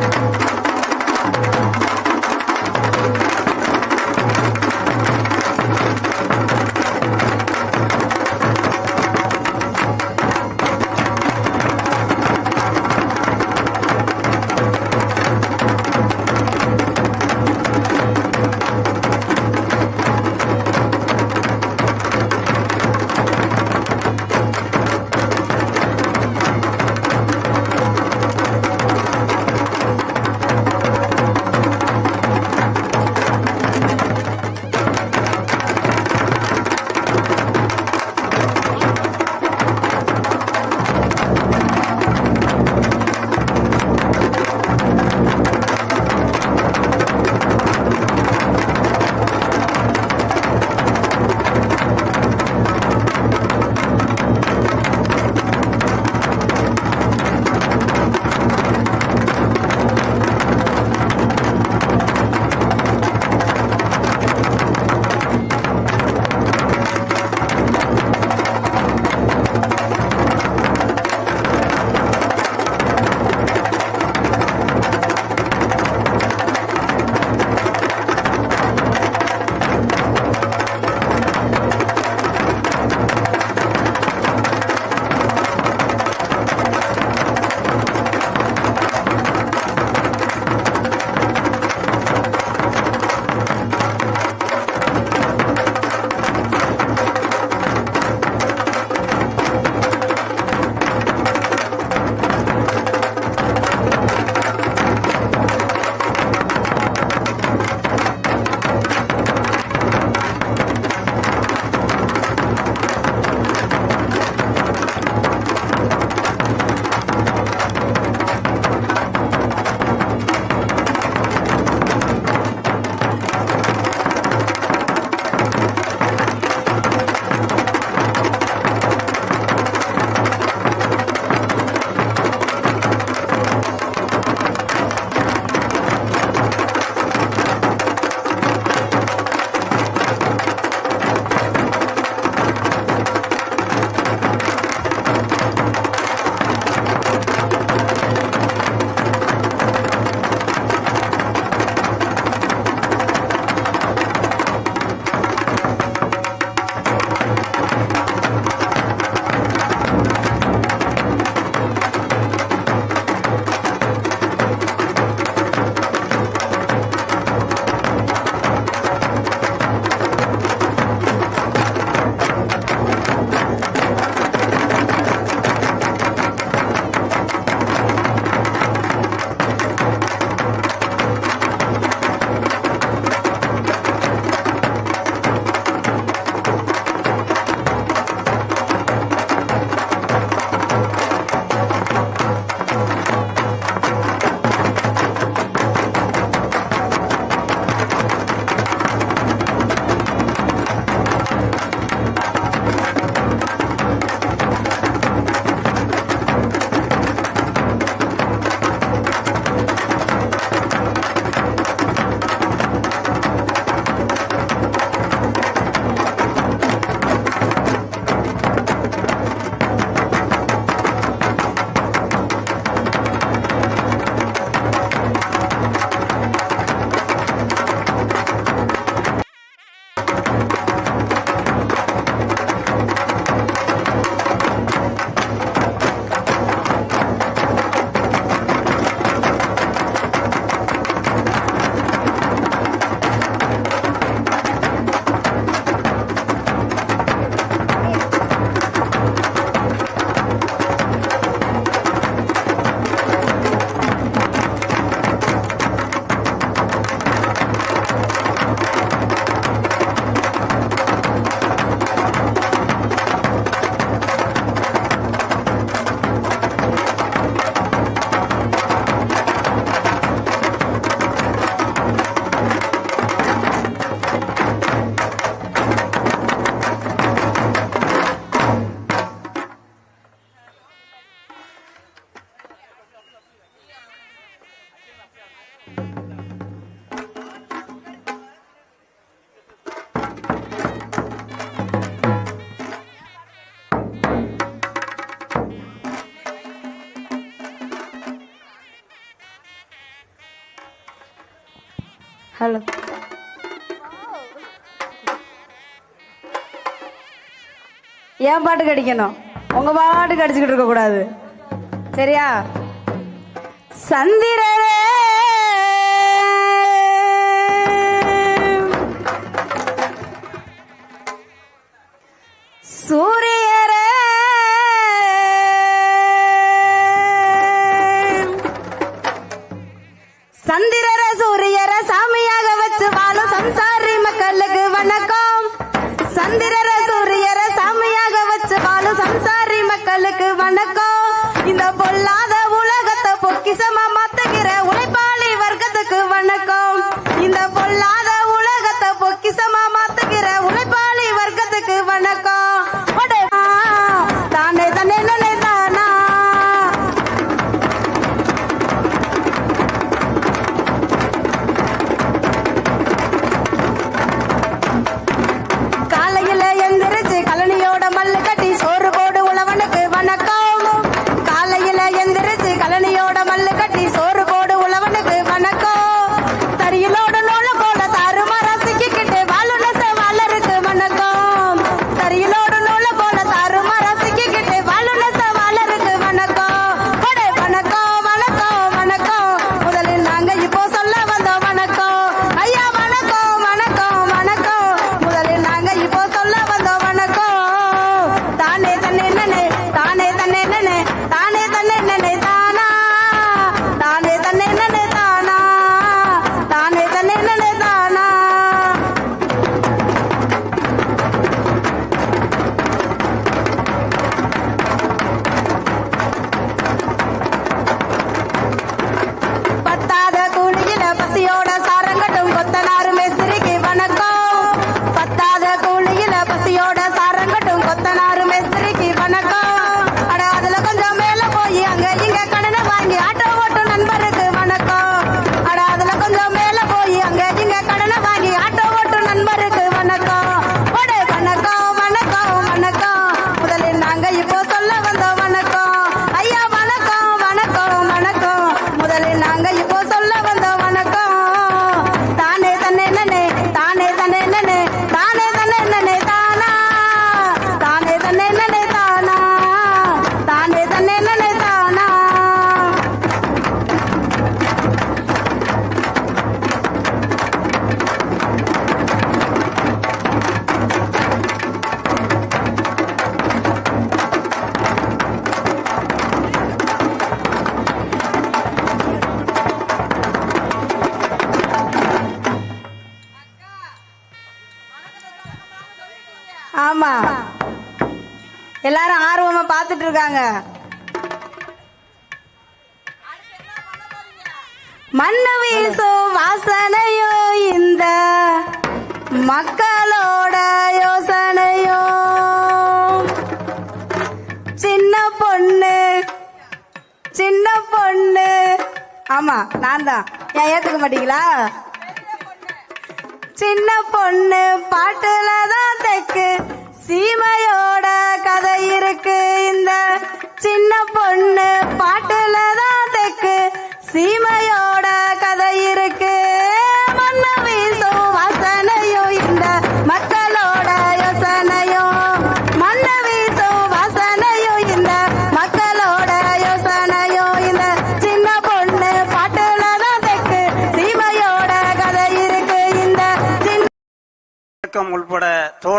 谢谢。Hello. ஏன் பாட்டு கடிக்கணும்? உங்க பாட்டு கடிச்சுக்கிட்டு இருக்க கூடாது சரியா? சந்திரரே எல்லாரும் ஆர்வமா பார்த்துட்டு இருக்காங்க. மண்ணு வீசும் வாசனையோ இந்த மக்களோட யோசனையோ. சின்ன பொண்ணு சின்ன பொண்ணு. ஆமா நான் தான். ஏன் ஏத்துக்க மாட்டீங்களா? சின்ன பொண்ணு பாட்டுல தான் தைக்கு. சீமையோட கதை இருக்கு. இந்த சின்ன பொண்ணு பாட்டுல தான் தெக்கு. சீமையோட கதை இருக்கு. மண்ணு வீசும் வாசனையும் இந்த மக்களோட யோசனையும். மண்ணு வீசும் வாசனையும் இந்த மக்களோட யோசனையும். இந்த சின்ன பொண்ணு பாட்டுல தெக்கு. சீமையோட கதை இருக்கு. இந்த